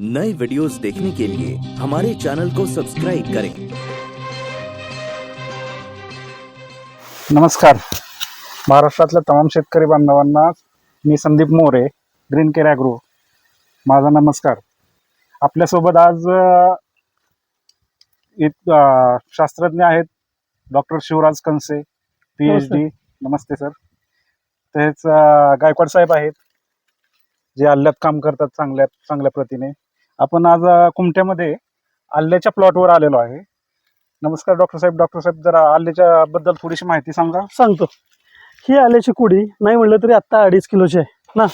नए वीडियोस देखने के लिए हमारे चैनल को सब्सक्राइब करें। नमस्कार। महाराष्ट्रातल्या तमाम शेतकरी बांधवांना मी Sandeep More green care agro. माझा नमस्कार. आपल्यासोबत आज इत- शास्त्रज्ञ आहेत doctor Shivraj Kanse P H D नमस्ते सर. तसेच गायकवाड साहेब आहेत जे अल्ल्यात काम करतात चांगल्या चांगल्या प्रतीने. आपण आज कुमट्यामध्ये आल्याच्या प्लॉटवर आलेलो आहे. नमस्कार डॉक्टर साहेब. डॉक्टर साहेब जरा आल्याच्या बद्दल थोडीशी माहिती सांगा. सांगतो. ही आल्याची कुडी नाही म्हणलं तरी आत्ता अडीच किलोची आहे ना?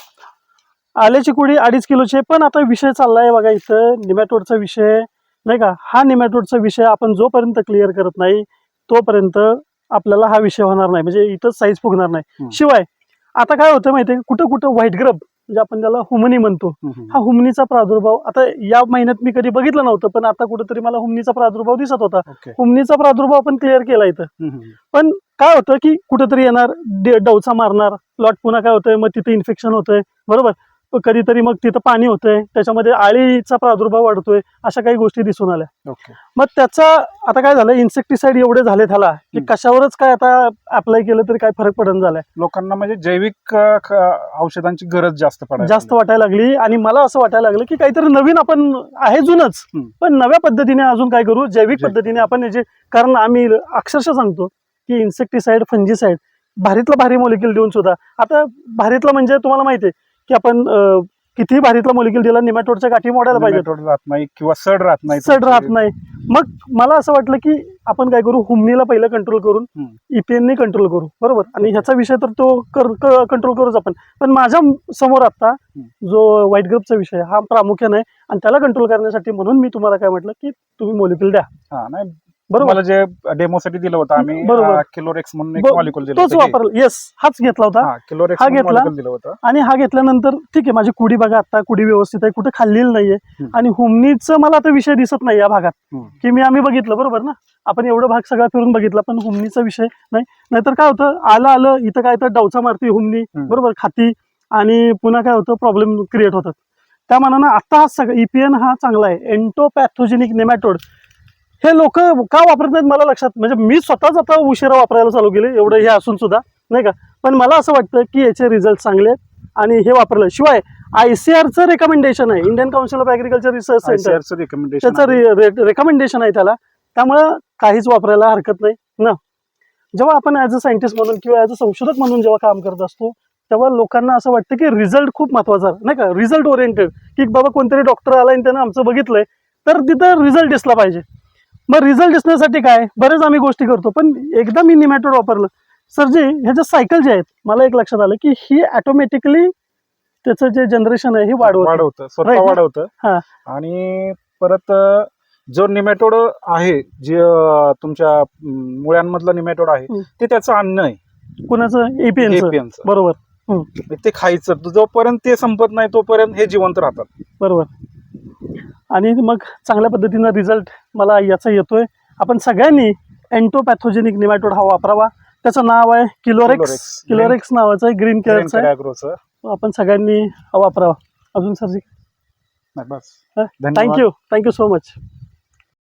आल्याची कुडी अडीच किलोची आहे पण आता विषय चाललाय बघा इथं. निमॅटोडचा विषय नाही का? हा निमॅटोडचा विषय आपण जोपर्यंत क्लिअर करत नाही तोपर्यंत आपल्याला हा विषय होणार नाही. म्हणजे इथंच साईज फुगणार नाही. शिवाय आता काय होतं माहितीये कुठं कुठं व्हाईट ग्रब म्हणजे आपण त्याला हुमनी म्हणतो हा हुमनीचा प्रादुर्भाव आता या महिन्यात मी कधी बघितलं नव्हतं पण आता कुठेतरी मला हुमनीचा प्रादुर्भाव दिसत होता. हुमनीचा प्रादुर्भाव आपण क्लिअर केला इथं. पण काय होतं की कुठेतरी येणार डवचा मारणार प्लॉट पुन्हा काय होतंय मग तिथे इन्फेक्शन होतंय बरोबर? कधीतरी मग तिथं पाणी होतंय त्याच्यामध्ये आळीचा प्रादुर्भाव वाढतोय अशा काही गोष्टी दिसून आल्या. मग त्याचा आता काय झालं इन्सेक्टिसाइड एवढे झाले त्याला की. कशावरच काय आता अप्लाय केलं तरी काय फरक पडून झालाय. लोकांना म्हणजे जैविक औषधांची गरज जास्त जास्त वाटायला लागली आणि मला असं वाटायला लागलं की काहीतरी नवीन आपण आहे जुनच. पण नव्या पद्धतीने अजून काय करू? जैविक. पद्धतीने आपण याचे कारण आम्ही अक्षरशः सांगतो की इन्सेक्टिसाइड फंजीसाइड भारीतला भारी मोलिक्युल देऊन सुद्धा. आता भारीतला म्हणजे तुम्हाला माहिती आहे की आपण अं, कितीही भारीतला मोलिक्युल दिला निमॅटोडच्या गाठी मोडायला पाहिजे राहत नाही किंवा सड राहत नाही सड राहत नाही. मग मला असं वाटलं की आपण काय करू हुमनीला पहिलं कंट्रोल करून हम्म. ईपीएनने कंट्रोल करू बरोबर? आणि ह्याचा विषय तर तो कंट्रोल करूच आपण. पण माझ्यासमोर आता जो व्हाईट ग्रुपचा विषय हा प्रामुख्याने आहे. आणि त्याला कंट्रोल करण्यासाठी म्हणून मी तुम्हाला काय म्हटलं की तुम्ही मोलिक्युल द्या. हा नाही बरोबर तुम्हाला जे डेमोसाठी दिलं होतं आम्ही बरोबर. किलोरेक्स म्हणून एक ब- मॉलिक्युल दिलं तोच होतं हे. वापरला येस हाच घेतला होता हा किलोरेक्स हा घेतला. मॉलिक्युल दिलं होतं आणि हा घेतल्यानंतर ठीक आहे माझी कुडी बघा आता कुडी व्यवस्थित आहे कुठे खाल्लेली नाहीये हम्म. आणि हुमनीचं मला आता विषय दिसत नाही या भागात हम्म. की मी आम्ही बघितलं बरोबर ना आपण एवढं भाग सगळा फिरून बघितला पण हुमनीचा विषय नाही नाहीतर काय होतं आलं आलं इथं काय तर डावचा मारते हुमनी हम्म. बरोबर खाती आणि पुन्हा काय होतं प्रॉब्लेम क्रिएट होतात त्या मानानं आता हा सगळं ईपीएन हा चांगला आहे एन्टोपॅथोजेनिक नेमॅटोड हे लोक का वापरत नाहीत मला लक्षात? म्हणजे मी स्वतःच आता उशिरा वापरायला चालू केले एवढं हे असून सुद्धा नाही का? पण मला असं वाटतं की याचे रिझल्ट चांगले आहेत आणि हे वापरलं. शिवाय आयसीआरचं रेकमेंडेशन आहे. Indian council of agriculture research centre ICR चं recommendation त्याचं. रेकमेंडेशन आहे त्याला. त्यामुळं काहीच वापरायला हरकत नाही. ना. जेव्हा आपण ॲज अ सायंटिस्ट म्हणून किंवा ॲज अ संशोधक म्हणून जेव्हा काम करत असतो तेव्हा लोकांना असं वाटतं की रिझल्ट खूप महत्त्वाचा आहे, नाही का? रिझल्ट ओरिएंटेड की बाबा कोणतरी डॉक्टर आला आणि त्यानं आमचं बघितलंय तर तिथं रिझल्ट दिसला पाहिजे. मग रिझल्ट दिसण्यासाठी काय? बरेच आम्ही गोष्टी करतो पण एकदा मी निमॅटोड वापरलं. सर जे ह्याच्या सायकल जे आहेत मला एक लक्षात आलं की ही ऑटोमॅटिकली त्याचं जे जनरेशन आहे हे वाढवत वाढवतं स्वतः? वाढवतं. हा. आणि परत जो निमॅटोड आहे जे तुमच्या मुळ्यांमधलं निमॅटोड आहे. ते त्याचं अन्न आहे. कुणाचं? चं. बरोबर. ते खायचं जोपर्यंत ते संपत नाही तोपर्यंत हे जिवंत राहतात. बरोबर. आणि मग चांगल्या पद्धतीनं रिझल्ट मला याचा येतोय. आपण सगळ्यांनी एन्टोपॅथोजेनिक निमॅटोड हा वापरावा. त्याचं नाव आहे किलोरेक्स. किलोरेक्स नावाचं आहे ग्रीन केअरचं आहे. आपण सगळ्यांनी हा वापरावा. अजून बस. धन्यवाद. Thank you thank you so much